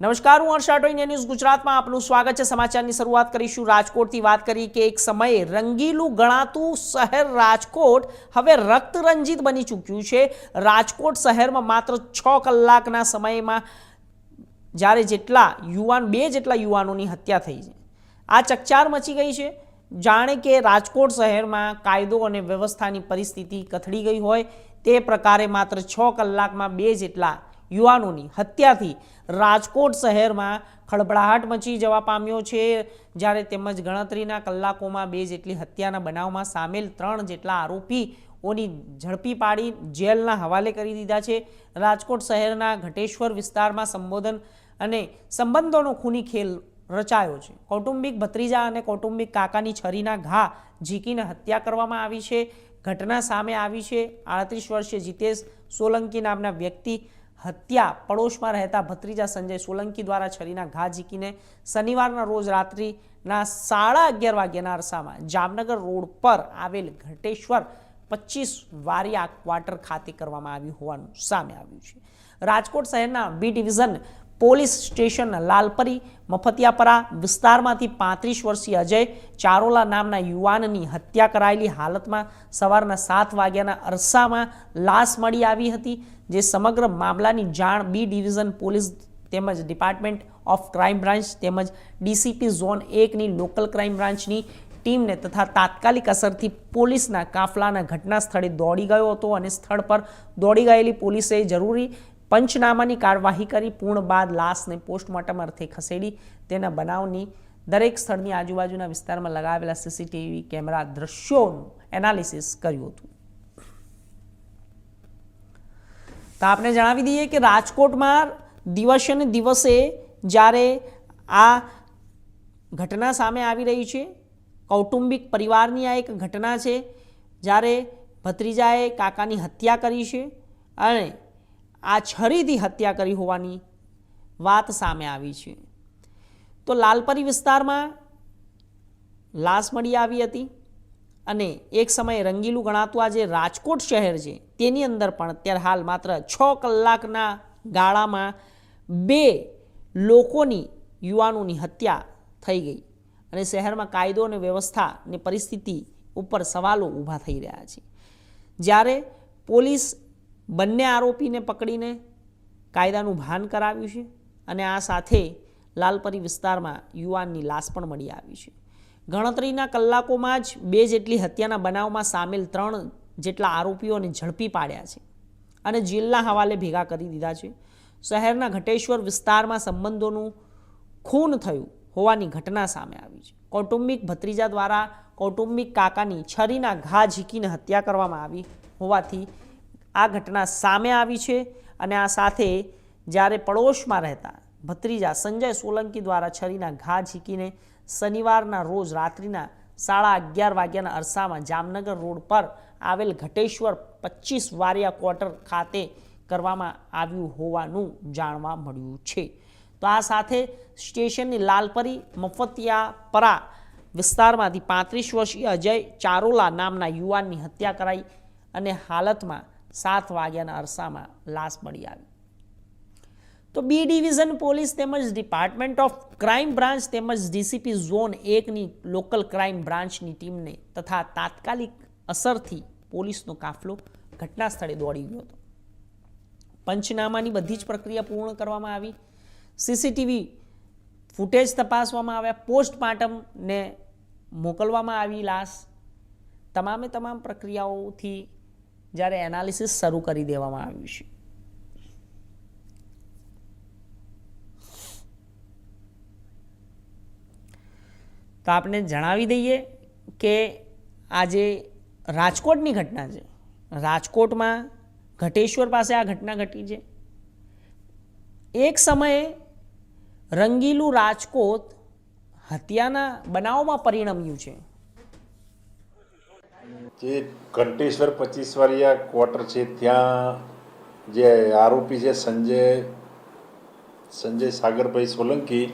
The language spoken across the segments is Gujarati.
નમસ્કાર, હું હર્ષા ઇન્ડિયા ન્યૂઝ ગુજરાતમાં આપનું સ્વાગત છે. સમાચારની શરૂઆત કરીશું રાજકોટથી. વાત કરી કે એક સમયે રંગીલું ગણાતું શહેર રાજકોટ હવે રક્તરંજિત બની ચૂક્યું છે. રાજકોટ શહેરમાં માત્ર છ કલાકના સમયમાં જ્યારે જેટલા યુવાન, બે જેટલા યુવાનોની હત્યા થઈ છે. આ ચકચાર મચી ગઈ છે. જાણે કે રાજકોટ શહેરમાં કાયદો અને વ્યવસ્થાની પરિસ્થિતિ કથળી ગઈ હોય. તે પ્રકારે માત્ર છ કલાકમાં બે જેટલા યુવાનોની હત્યાથી રાજકોટ શહેરમાં ખળબળાહટ મચી જવા પામ્યો છે. જ્યારે તેમજ ગણતરીના કલાકોમાં બે જેટલી હત્યાના બનાવમાં સામેલ ત્રણ જેટલા આરોપીઓની ઝડપી પાડી જેલના હવાલે કરી દીધા છે. રાજકોટ શહેરના ઘટેશ્વર વિસ્તારમાં સંબોધન અને સંબંધોનો ખૂની ખેલ રચાયો છે. કૌટુંબિક ભત્રીજા અને કૌટુંબિક કાકાની છરીના ઘા ઝીકીને હત્યા કરવામાં આવી છે. ઘટના સામે આવી છે. આડત્રીસ વર્ષીય જીતેશ સોલંકી નામના વ્યક્તિ હત્યા પડોશમાં રહેતા ભત્રીજા સંજય સોલંકી દ્વારા છરીના ઘા ઝીકીને શનિવારના રોજ રાત્રિના સાડા અગિયાર વાગ્યાના અરસામાં જામનગર રોડ પર આવેલ ઘટેશ્વર પચીસ વારિયા ક્વાર્ટર ખાતે કરવામાં આવ્યું હોવાનું સામે આવ્યું છે. રાજકોટ શહેરના B division police station Lalpari, Maftiyapara વિસ્તારમાંથી પાંત્રીસ વર્ષીય અજય ચારોલા નામના યુવાનની હત્યા કરાયેલી હાલતમાં સવારના સાત વાગ્યાના અરસામાં લાશ મળી આવી હતી, જે સમગ્ર મામલાની જાણ બી ડિવિઝન પોલીસ તેમજ ડિપાર્ટમેન્ટ ઓફ ક્રાઇમ બ્રાન્ચ તેમજ ડીસીપી ઝોન એકની લોકલ ક્રાઇમ બ્રાન્ચની ટીમને તથા તાત્કાલિક અસરથી પોલીસના કાફલાના ઘટના સ્થળે દોડી ગયો હતો અને સ્થળ પર દોડી ગયેલી પોલીસે જરૂરી પંચનામાની કાર્યવાહી કરી, પૂર્ણ બાદ લાશને પોસ્ટમોર્ટમ અર્થે ખસેડી તેના બનાવની દરેક સ્થળની આજુબાજુના વિસ્તારમાં લગાવેલા સીસીટીવી કેમેરા દ્રશ્યોનું એનાલિસિસ કર્યું હતું. તો આપણે જણાવી દઈએ કે રાજકોટમાં દિવસે ને દિવસે જ્યારે આ ઘટના સામે આવી રહી છે, કૌટુંબિક પરિવારની આ એક ઘટના છે, જ્યારે ભત્રીજાએ કાકાની હત્યા કરી છે અને આ છરીથી હત્યા કરી હોવાની વાત સામે આવી છે. તો લાલપરી વિસ્તારમાં લાશ મળી આવી હતી અને એક સમયે રંગીલું ગણાતું આ જે રાજકોટ શહેર છે, તેની અંદર પણ અત્યારે હાલ માત્ર છ કલાકના ગાળામાં બે લોકોની યુવાનોની હત્યા થઈ ગઈ અને શહેરમાં કાયદો અને વ્યવસ્થાની પરિસ્થિતિ ઉપર સવાલો ઊભા થઈ રહ્યા છે. જ્યારે પોલીસ બંને આરોપીને પકડીને કાયદાનું ભાન કરાવ્યું છે અને આ સાથે લાલપરી વિસ્તારમાં યુવાનની લાશ પણ મળી આવી છે. ગણતરીના કલાકોમાં જ બે જેટલી હત્યાના બનાવમાં સામેલ ત્રણ જેટલા આરોપીઓને ઝડપી પાડ્યા છે અને જેલના હવાલે ભેગા કરી દીધા છે. શહેરના ઘટેશ્વર વિસ્તારમાં સંબંધોનું ખૂન થયું હોવાની ઘટના સામે આવી છે. કૌટુંબિક ભત્રીજા દ્વારા કૌટુંબિક કાકાની છરીના ઘા ઝીકીને હત્યા કરવામાં આવી હોવાથી આ ઘટના સામે આવી છે અને આ સાથે જ્યારે પડોશમાં રહેતા ભત્રીજા સંજય સોલંકી દ્વારા છરીના ઘા ઝીકીને શનિવારના રોજ રાત્રિના સાડા અગિયાર વાગ્યાના અરસામાં જામનગર રોડ પર આવેલ ઘટેશ્વર પચીસ વારિયા ક્વાર્ટર ખાતે કરવામાં આવ્યું હોવાનું જાણવા મળ્યું છે. તો આ સાથે સ્ટેશનની લાલપરી, મફતિયાપરા વિસ્તારમાંથી પાંત્રીસ વર્ષીય અજય ચારોલા નામના યુવાનની હત્યા કરાઈ અને હાલતમાં સાત વાગ્યાના અરસામાં લાશ મળી આવી. તો બી ડિવિઝન પોલીસ તેમજ ડિપાર્ટમેન્ટ ઓફ ક્રાઇમ બ્રાન્ચ તેમજ ડીસીપી ઝોન એકની લોકલ ક્રાઇમ બ્રાન્ચની ટીમને તથા તાત્કાલિક અસરથી પોલીસનો કાફલો ઘટના સ્થળે દોડી ગયો હતો. પંચનામાની બધી જ પ્રક્રિયા પૂર્ણ કરવામાં આવી. સીસીટીવી ફૂટેજ તપાસવામાં આવ્યા. પોસ્ટમાર્ટમને મોકલવામાં આવી લાશ. તમામે તમામ પ્રક્રિયાઓથી જ્યારે એનાલિસિસ શરૂ કરી દેવામાં આવ્યું છે. તો આપણે જણાવી દઈએ કે આજે રાજકોટની ઘટના છે, રાજકોટમાં ઘટેશ્વર પાસે આ ઘટના ઘટી છે. એક સમયે રંગીલું રાજકોટ હત્યાના બનાવમાં પરિણમ્યું છે. જે ઘંટેશ્વર પચીસવાળીયા ક્વાર્ટર છે, ત્યાં જે આરોપી છે સંજય સંજય સાગરભાઈ સોલંકી,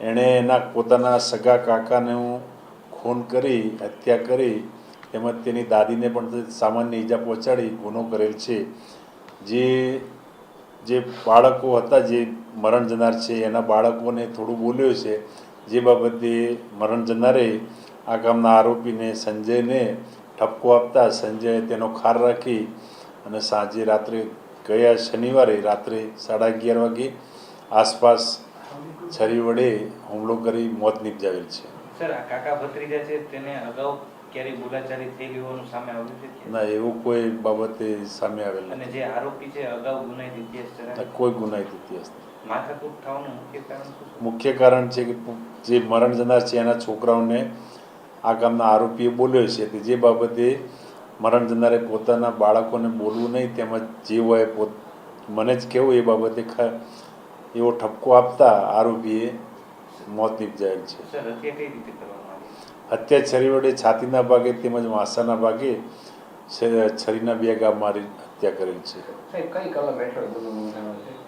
એણે એના પોતાના સગા કાકાનું ખૂન કરી, હત્યા કરી તેમજ તેની દાદીને પણ સામાન્ય ઈજા પહોંચાડી, ગુનો કરેલ છે. જે જે બાળકો હતા, જે મરણ જનાર છે, એના બાળકોને થોડું બોલ્યો છે. જે બાબતે મરણ જનારે આ ગામના આરોપીને સંજયને ઠપકો આપતા સંજયે તેનો ખાર રાખી અને સાંજે રાત્રે ગયા શનિવારે રાત્રે સાડા અગિયાર વાગે આસપાસ છરી વડે હુમલો કરી મોત નિપજાવેલ છે. સર આ કાકા ભત્રીજા છે તેને અગાઉ ક્યારેય બોલાચાલી થયેલી હોવાનું સામે આવ્યું છે ના એવું કોઈ બાબતે સામે આવેલ અને જે આરોપી છે અગાઉ ગુનાહિત ઇતિહાસ ધરાવે કોઈ ગુનાહિત ઇતિહાસ માથાકૂટ થવાનું મુખ્ય કારણ છે? મુખ્ય કારણ છે કે જે મરણ જનાર છે એના છોકરાઓને આ ગામના આરોપીએ બોલ્યો છે તે જે બાબતે મરણ જનારે પોતાના બાળકોને બોલવું નહીં તેમજ જે હોય પોત મને જ કહેવું એ બાબતે એવો ઠપકો આપતા આરોપીએ મોત નિપજાયેલ છે. હત્યા છરી વડે છાતીના ભાગે તેમજ માસાના ભાગે છરીના બે ગામ મારી હત્યા કરેલ છે.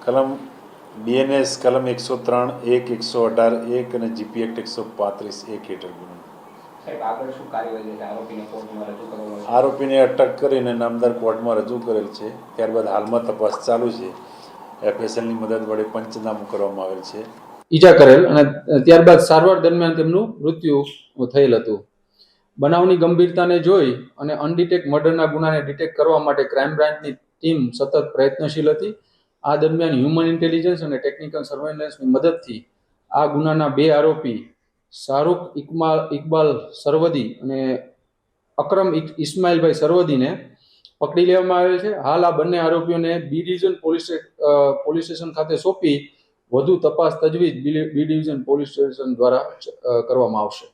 કલમ બીએનએસ કલમ એકસો ત્રણ એક એકસો અઢાર એક અને જીપી એક્ટ એકસો પાંત્રીસ એક હેઠળ ગુનો આરોપીને કોર્ટમાં રજૂ કરવામાં આવશે? આરોપીને અટક કરીને નામદાર કોર્ટમાં રજૂ કરેલ છે. ત્યારબાદ હાલમાં તપાસ ચાલુ છે. એફએસએલની મદદ વડે પંચનામું કરવામાં આવેલ છે. ઈજા કરેલ અને ત્યારબાદ સારવાર દરમિયાન તેમનું મૃત્યુ થયેલ હતું. બનાવની ગંભીરતાને જોઈ અને અનડિટેક મર્ડરના ગુનાને ડિટેક્ટ કરવા માટે ક્રાઇમ બ્રાન્ચની ટીમ સતત પ્રયત્નશીલ હતી. આ દરમિયાન હ્યુમન ઇન્ટેલિજન્સ અને ટેકનિકલ સર્વેલન્સની મદદથી આ ગુનાના બે આરોપી શાહરૂખ ઇકમાલ ઇકબાલ સરવદી અને અક્રમ ઇસ્માઇલભાઈ સરવદીને પકડી લેવામાં આવેલ છે. હાલ આ બંને આરોપીઓને B division police police station ખાતે સોંપી વધુ તપાસ તજવીજ બી ડિવિઝન પોલીસ સ્ટેશન દ્વારા કરવામાં આવશે.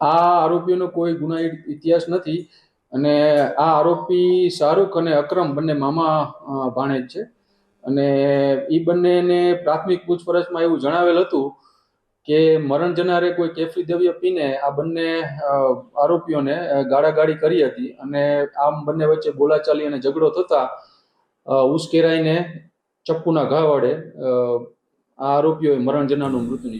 આ આરોપીઓનો કોઈ ગુનાહિત ઇતિહાસ નથી અને આ આરોપી શાહરૂખ અને અક્રમ બંને મામા ભાણેજ છે. અને એ બંનેને પ્રાથમિક પૂછપરછમાં એવું જણાવેલ હતું કે મરણ જનારે કોઈ કેફી દ્રવ્ય પીને આ બંને આરોપીઓને ગાળાગાળી કરી હતી અને આમ બંને વચ્ચે બોલાચાલી અને ઝઘડો થતા ઉશ્કેરાઈને ચપ્પુના ઘા વડે આ આરોપીઓએ મરણ જનારનું મૃત્યુ